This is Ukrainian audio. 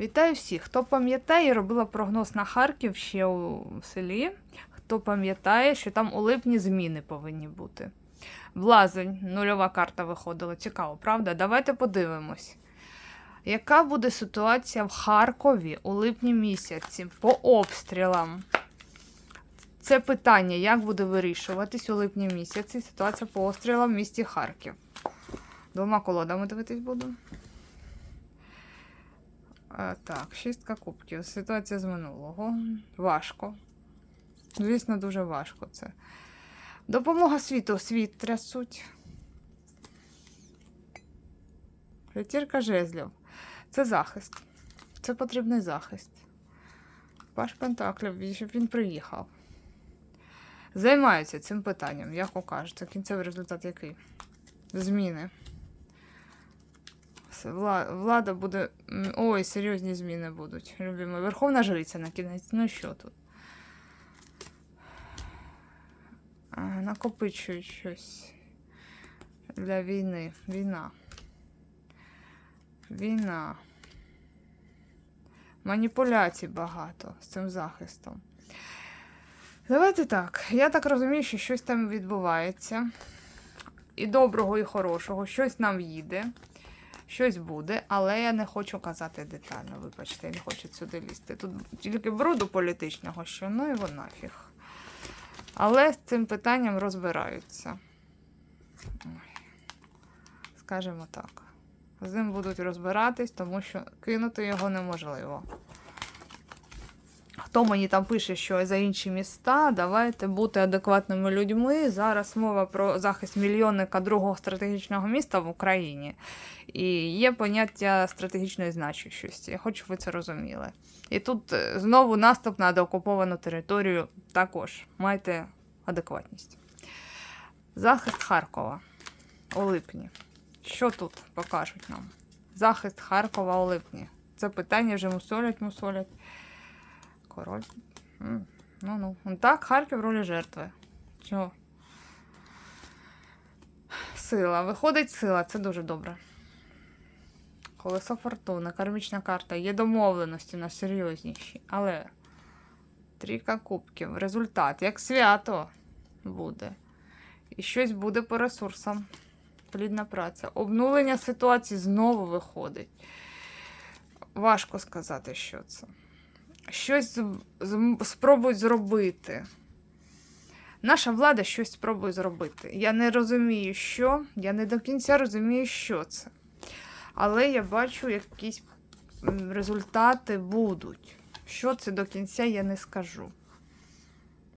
Вітаю всіх! Хто пам'ятає, робила прогноз на Харків ще у селі. Хто пам'ятає, що там у липні зміни повинні бути. Блазень, нульова карта виходила. Цікаво, правда? Давайте подивимось. Яка буде ситуація в Харкові у липні місяці по обстрілам? Це питання, як буде вирішуватись у липні місяці ситуація по обстрілам в місті Харків. Двома колодами дивитись буду. Так, шістка кубків. Ситуація з минулого. Важко. Звісно, дуже важко це. Допомога світу. Світ трясуть. П'ятірка жезлів. Це захист. Це потрібний захист. Паш Пентаклів, щоб він приїхав. Займаються цим питанням, як кажете. Кінцевий результат який? Зміни. Вла- Влада буде. Ой, серйозні зміни будуть. Любимо. Верховна жриця на кінець. Ну що тут? Накопичують щось для війни. Війна. Війна. Маніпуляцій багато з цим захистом. Давайте так. Я так розумію, що щось там відбувається. І доброго, і хорошого. Щось нам їде. Щось буде, але я не хочу казати детально. Вибачте, я не хочу сюди лізти. Тут тільки бруду політичного, що ну його нафіг. Але з цим питанням розбираються. Скажімо так. З ним будуть розбиратись, тому що кинути його неможливо. Хто мені там пише, що за інші міста, давайте бути адекватними людьми. Зараз мова про захист мільйонника другого стратегічного міста в Україні. І є поняття стратегічної значущості. Я хочу, ви це розуміли. І тут е, знову наступ на деокуповану територію також. Майте адекватність. Захист Харкова у липні. Що тут покажуть нам? Захист Харкова у липні. Це питання вже мусолять, мусолять. Король. Ну ну. Так, Харків в ролі жертви. Чого? Сила. Виходить сила, це дуже добре. Колесо фортуни, кармічна карта. Є домовленості на серйозніші. Але трійка кубків. Результат. Як свято буде. І щось буде по ресурсам. Плідна праця. Обнулення ситуації знову виходить. Важко сказати, що це. Щось спробують зробити. Наша влада щось спробує зробити. Я не розумію, що. Я не до кінця розумію, що це. Але я бачу, якісь результати будуть. Що це до кінця, я не скажу.